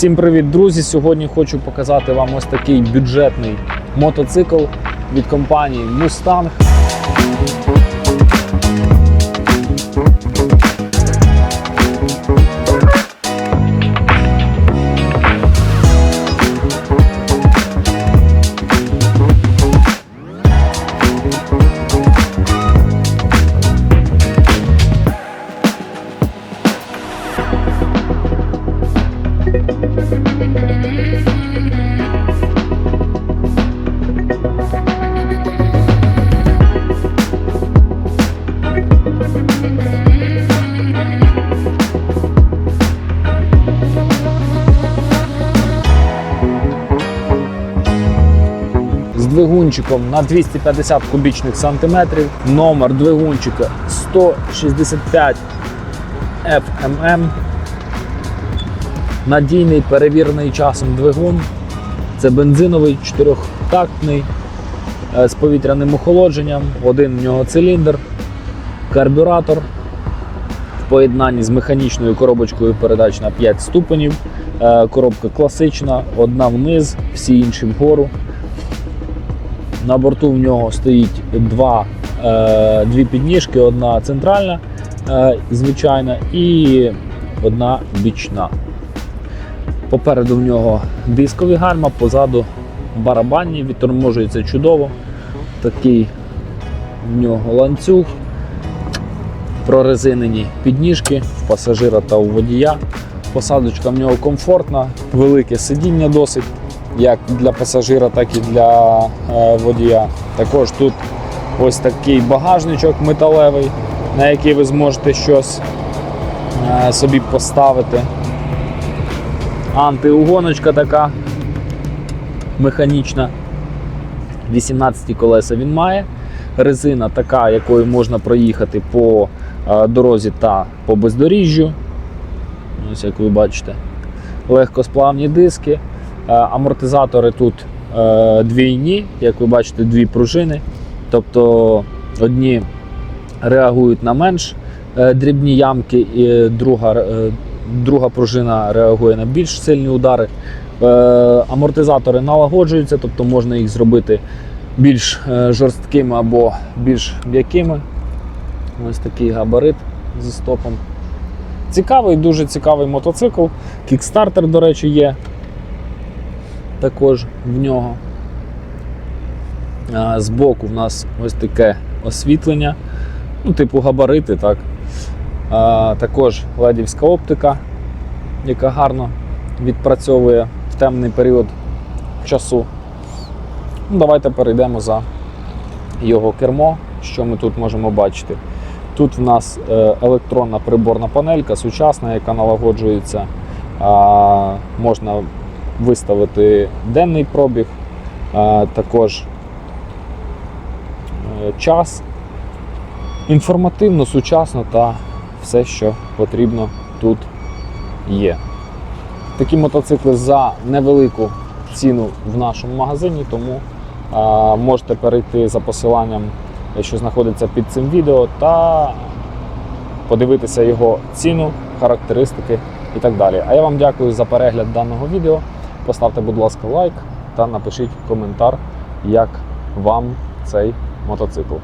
Всім привіт, друзі! Сьогодні хочу показати вам ось такий бюджетний мотоцикл від компанії Mustang. Двигунчиком на 250 кубічних сантиметрів. Номер двигунчика 165 FMM. Надійний перевірений часом двигун. Це бензиновий чотирьохтактний е, з повітряним охолодженням. Один в нього циліндр, карбюратор в поєднанні з механічною коробочкою передач на 5 ступенів. Е, Коробка класична, одна вниз, всі інші вгору. На борту в нього стоїть два, е, дві підніжки, одна центральна, е, звичайна, і одна бічна. Попереду в нього дискові гальма, позаду барабанні, відторможується чудово. Такий в нього ланцюг, прорезинені підніжки в пасажира та у водія. Посадочка в нього комфортна, велике сидіння досить як для пасажира, так і для е, водія. Також тут ось такий багажничок металевий, на який ви зможете щось е, собі поставити. Антиугоночка така механічна. 18 колеса він має. Резина така, якою можна проїхати по е, дорозі та по бездоріжжю. Ось як ви бачите. Легкосплавні диски. Е, Амортизатори тут е, двійні, як ви бачите, дві пружини. Тобто одні реагують на менш е, дрібні ямки, і друга, друга пружина реагує на більш сильні удари. Амортизатори налагоджуються, тобто можна їх зробити більш жорсткими або більш м'якими. Ось такий габарит зі стопом. Цікавий, дуже цікавий мотоцикл. Кікстартер, до речі, є також в нього. Збоку в нас ось таке освітлення, ну, типу габарити, так. Також ледівська оптика, яка гарно відпрацьовує в темний період часу. Ну, Давайте перейдемо за його кермо, що ми тут можемо бачити. Тут в нас е, електронна приборна панелька, сучасна, яка налагоджується. Можна виставити денний пробіг, також е, час. Інформативно, сучасно та все, що потрібно тут є. Такі мотоцикли за невелику ціну в нашому магазині, тому можете перейти за посиланням, що знаходиться під цим відео, та подивитися його ціну, характеристики і так далі. А я вам дякую за перегляд даного відео. Поставте, будь ласка, лайк та напишіть коментар, як вам цей мотоцикл.